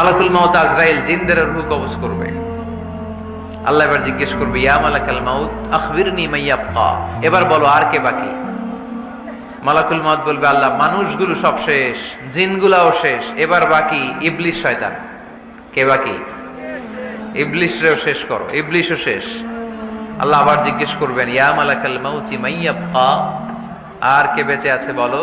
মালাকুল মাউত আজরাইল জিনদের রুহু কবজ করবে। আল্লাহ এবার জিজ্ঞেস করবে, ইয়া মালাকাল মাউত, আখবিরনি মাইয়াপ্পা এবার বলো, আর কে বাকি? মালাকুল মাউত বলবে, আল্লাহ, মানুষগুলো সব শেষ, জিনগুলাও শেষ, এবার বাকি ইবলিশ শয়তান। কে বাকি? ইবলিশরেও শেষ করো, ইবলিশও শেষ। আল্লাহ আবার জিজ্ঞেস করবেন, ইয়া মালাকাল মাউতি মাইয়াপ্পা আর কে বেঁচে আছে বলো?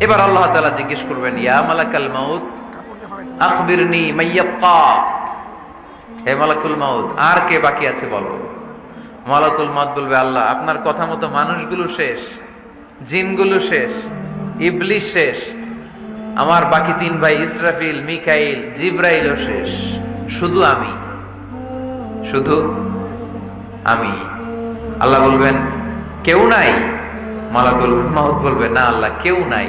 এবার আল্লাহ তাআলা জিজ্ঞেস করবেন, ইয়া মালাকাল মাউত? আখবিরনি মাইয়াবকা হে মালাকুল মাউত, আর কে বাকি আছে বলো? মালাকুল মাউত বলবে, আল্লাহ, আপনার কথা মতো মানুষগুলো শেষ, জিনগুলো শেষ ইবলিশ শেষ, আমার বাকি তিন ভাই ইসরাফিল, মিকাইল, জিব্রাইলও শেষ, শুধু আমি শুধু আমি। আল্লাহ বলবেন, কেউ নাই? মালাকুল মাউত বলবে, না আল্লাহ, কেউ নাই।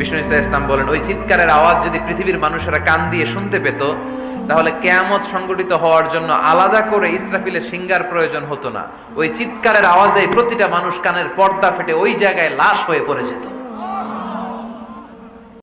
বিষ্ণু ইসা ইসলাম বলেন, ওই চিৎকারের আওয়াজ যদি পৃথিবীর মানুষেরা কান দিয়ে শুনতে পেত, তাহলে কেয়ামত সংগঠিত হওয়ার জন্য আলাদা করে ইসরাফিলের সিঙ্গার প্রয়োজন হতো না। ওই চিৎকারের আওয়াজে প্রতিটা মানুষ কানের পর্দা ফেটে ওই জায়গায় লাশ হয়ে পড়ে যেত।